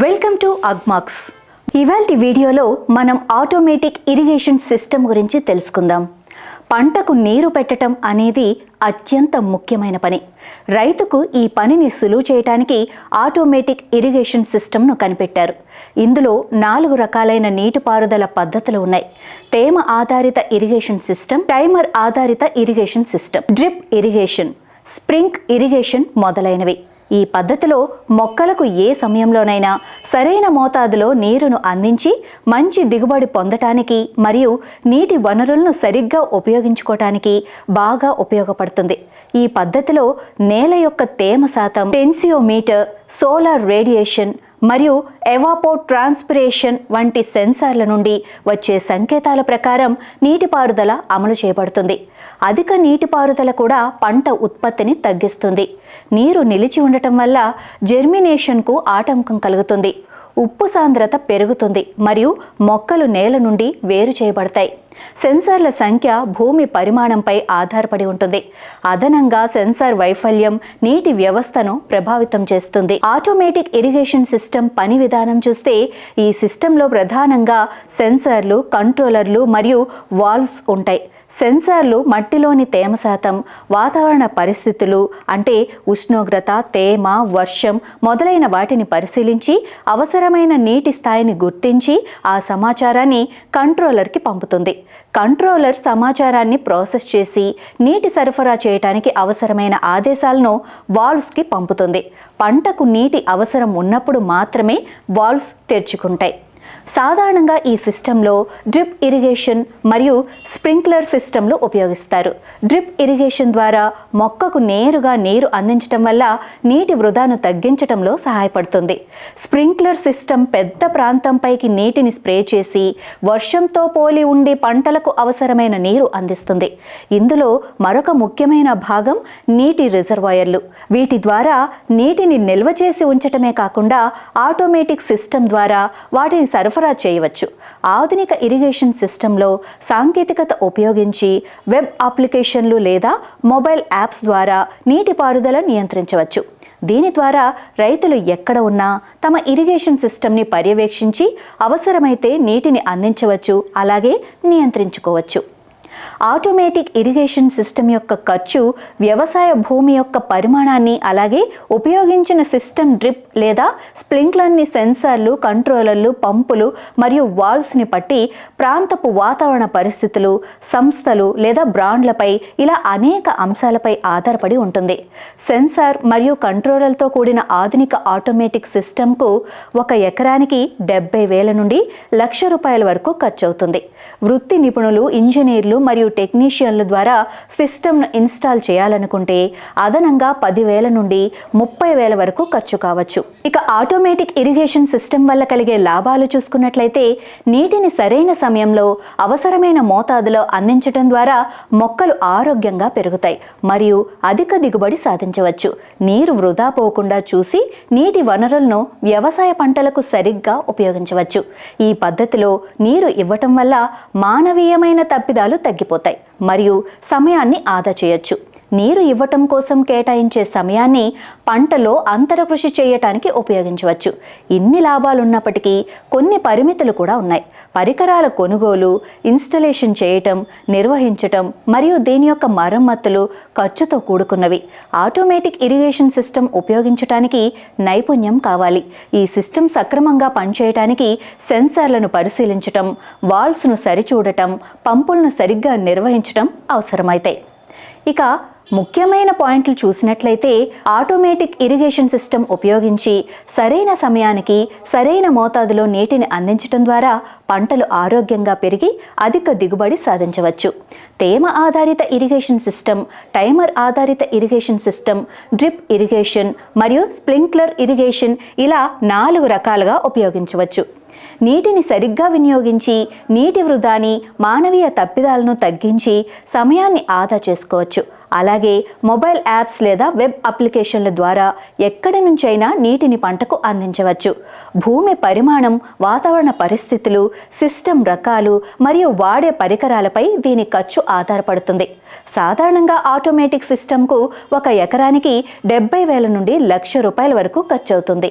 Welcome to Agmax. ఇవాల్టి వీడియోలో మనం ఆటోమేటిక్ ఇరిగేషన్ సిస్టమ్ గురించి తెలుసుకుందాం. పంటకు నీరు పెట్టడం అనేది అత్యంత ముఖ్యమైన పని. రైతుకు ఈ పనిని సులువు చేయడానికి ఆటోమేటిక్ ఇరిగేషన్ సిస్టమ్ను కనిపెట్టారు. ఇందులో నాలుగు రకాలైన నీటిపారుదల పద్ధతులు ఉన్నాయి. తేమ ఆధారిత ఇరిగేషన్ సిస్టమ్ టైమర్ ఆధారిత irrigation system drip irrigation sprinkler irrigation మొదలైనవి. ఈ పద్ధతిలో మొక్కలకు ఏ సమయంలోనైనా సరైన మోతాదులో నీరును అందించి మంచి దిగుబడి పొందటానికి మరియు నీటి వనరులను సరిగ్గా ఉపయోగించుకోవటానికి బాగా ఉపయోగపడుతుంది. ఈ పద్ధతిలో నేల యొక్క తేమ శాతం టెన్సియోమీటర్ సోలార్ రేడియేషన్ మరియు ఎవాపో ట్రాన్స్పిరేషన్ వంటి సెన్సార్ల నుండి వచ్చే సంకేతాల ప్రకారం నీటిపారుదల అమలు చేయబడుతుంది. అధిక నీటిపారుదల కూడా పంట ఉత్పత్తిని తగ్గిస్తుంది. నీరు నిలిచి ఉండటం వల్ల జెర్మినేషన్కు ఆటంకం కలుగుతుంది. ఉప్పు సాంద్రత పెరుగుతుంది మరియు మొక్కలు నేల నుండి వేరు చేయబడతాయి. సెన్సార్ల సంఖ్య భూమి పరిమాణంపై ఆధారపడి ఉంటుంది. అదనంగా సెన్సార్ వైఫల్యం నీటి వ్యవస్థను ప్రభావితం చేస్తుంది. ఆటోమేటిక్ ఇరిగేషన్ సిస్టమ్ పని విధానం చూస్తే ఈ సిస్టంలో ప్రధానంగా సెన్సార్లు కంట్రోలర్లు మరియు వాల్వ్స్ ఉంటాయి. సెన్సార్లు మట్టిలోని తేమ శాతం వాతావరణ పరిస్థితులు అంటే ఉష్ణోగ్రత తేమ వర్షం మొదలైన వాటిని పరిశీలించి అవసరమైన నీటి స్థాయిని గుర్తించి ఆ సమాచారాన్ని కంట్రోలర్కి పంపుతుంది. కంట్రోలర్ సమాచారాన్ని ప్రాసెస్ చేసి నీటి సరఫరా చేయడానికి అవసరమైన ఆదేశాలను వాల్వ్స్కి పంపుతుంది. పంటకు నీటి అవసరం ఉన్నప్పుడు మాత్రమే వాల్వ్స్ తెరుచుకుంటాయి. సాధారణంగా ఈ సిస్టంలో డ్రిప్ ఇరిగేషన్ మరియు స్ప్రింక్లర్ సిస్టంలు ఉపయోగిస్తారు. డ్రిప్ ఇరిగేషన్ ద్వారా మొక్కకు నేరుగా నీరు అందించడం వల్ల నీటి వృధాను తగ్గించడంలో సహాయపడుతుంది. స్ప్రింక్లర్ సిస్టమ్ పెద్ద ప్రాంతంపైకి నీటిని స్ప్రే చేసి వర్షంతో పోలి ఉండి పంటలకు అవసరమైన నీరు అందిస్తుంది. ఇందులో మరొక ముఖ్యమైన భాగం నీటి రిజర్వాయర్లు. వీటి ద్వారా నీటిని నిల్వ చేసి ఉంచటమే కాకుండా ఆటోమేటిక్ సిస్టమ్ ద్వారా వాటిని సరఫరా చేయవచ్చు. ఆధునిక ఇరిగేషన్ సిస్టంలో సాంకేతికత ఉపయోగించి వెబ్ అప్లికేషన్లు లేదా మొబైల్ యాప్స్ ద్వారా నీటిపారుదల నియంత్రించవచ్చు. దీని ద్వారా రైతులు ఎక్కడ ఉన్నా తమ ఇరిగేషన్ సిస్టమ్ని పర్యవేక్షించి అవసరమైతే నీటిని అందించవచ్చు అలాగే నియంత్రించుకోవచ్చు. ఆటోమేటిక్ ఇరిగేషన్ సిస్టమ్ యొక్క ఖర్చు వ్యవసాయ భూమి యొక్క పరిమాణాన్ని అలాగే ఉపయోగించిన సిస్టమ్ డ్రిప్ లేదా స్ప్రింక్లర్ని సెన్సార్లు కంట్రోలర్లు పంపులు మరియు వాల్వ్స్ని బట్టి ప్రాంతపు వాతావరణ పరిస్థితులు సంస్థలు లేదా బ్రాండ్లపై ఇలా అనేక అంశాలపై ఆధారపడి ఉంటుంది. సెన్సార్ మరియు కంట్రోలర్తో కూడిన ఆధునిక ఆటోమేటిక్ సిస్టమ్కు ఒక ఎకరానికి డెబ్బై వేల నుండి లక్ష రూపాయల వరకు ఖర్చు అవుతుంది వృత్తి నిపుణులు ఇంజనీర్లు మరియు టెక్నీషియన్ల ద్వారా సిస్టమ్ను ఇన్స్టాల్ చేయాలనుకుంటే అదనంగా పదివేల నుండి ముప్పై వేల వరకు ఖర్చు కావచ్చు. ఇక ఆటోమేటిక్ ఇరిగేషన్ సిస్టమ్ వల్ల కలిగే లాభాలు చూసుకున్నట్లయితే నీటిని సరైన సమయంలో అవసరమైన మోతాదులో అందించడం ద్వారా మొక్కలు ఆరోగ్యంగా పెరుగుతాయి మరియు అధిక దిగుబడి సాధించవచ్చు. నీరు వృధా పోకుండా చూసి నీటి వనరులను వ్యవసాయ పంటలకు సరిగ్గా ఉపయోగించవచ్చు. ఈ పద్ధతిలో నీరు ఇవ్వటం వల్ల మానవీయమైన తప్పిదాలు తగ్గిపోతాయి. మరియు సమయాన్ని ఆదా చేయొచ్చు. నీరు ఇవ్వటం కోసం కేటాయించే సమయాన్ని పంటలో అంతర కృషి చేయటానికి ఉపయోగించవచ్చు. ఇన్ని లాభాలున్నప్పటికీ కొన్ని పరిమితులు కూడా ఉన్నాయి. పరికరాల కొనుగోలు ఇన్స్టలేషన్ చేయటం నిర్వహించటం మరియు దీని యొక్క మరమ్మతులు ఖర్చుతో కూడుకున్నవి. ఆటోమేటిక్ ఇరిగేషన్ సిస్టమ్ ఉపయోగించటానికి నైపుణ్యం కావాలి. ఈ సిస్టమ్ సక్రమంగా పనిచేయటానికి సెన్సార్లను పరిశీలించటం వాల్వ్స్ను సరిచూడటం పంపులను సరిగ్గా నిర్వహించటం అవసరమవుతాయి ఇక ముఖ్యమైన పాయింట్లు చూసినట్లయితే ఆటోమేటిక్ ఇరిగేషన్ సిస్టమ్ ఉపయోగించి సరైన సమయానికి సరైన మోతాదులో నీటిని అందించడం ద్వారా పంటలు ఆరోగ్యంగా పెరిగి అధిక దిగుబడి సాధించవచ్చు. తేమ ఆధారిత ఇరిగేషన్ సిస్టమ్ టైమర్ ఆధారిత ఇరిగేషన్ సిస్టమ్ డ్రిప్ ఇరిగేషన్ మరియు స్ప్రింక్లర్ ఇరిగేషన్ ఇలా నాలుగు రకాలుగా ఉపయోగించవచ్చు. నీటిని సరిగ్గా వినియోగించి నీటి వృధాని మానవీయ తప్పిదాలను తగ్గించి సమయాన్ని ఆదా చేసుకోవచ్చు. అలాగే మొబైల్ యాప్స్ లేదా వెబ్ అప్లికేషన్ల ద్వారా ఎక్కడి నుంచైనా నీటిని పంటకు అందించవచ్చు. భూమి పరిమాణం వాతావరణ పరిస్థితులు సిస్టమ్ రకాలు మరియు వాడే పరికరాలపై దీని ఖర్చు ఆధారపడుతుంది. సాధారణంగా ఆటోమేటిక్ సిస్టమ్కు ఒక ఎకరానికి డెబ్బై వేల నుండి లక్ష రూపాయల వరకు ఖర్చు అవుతుంది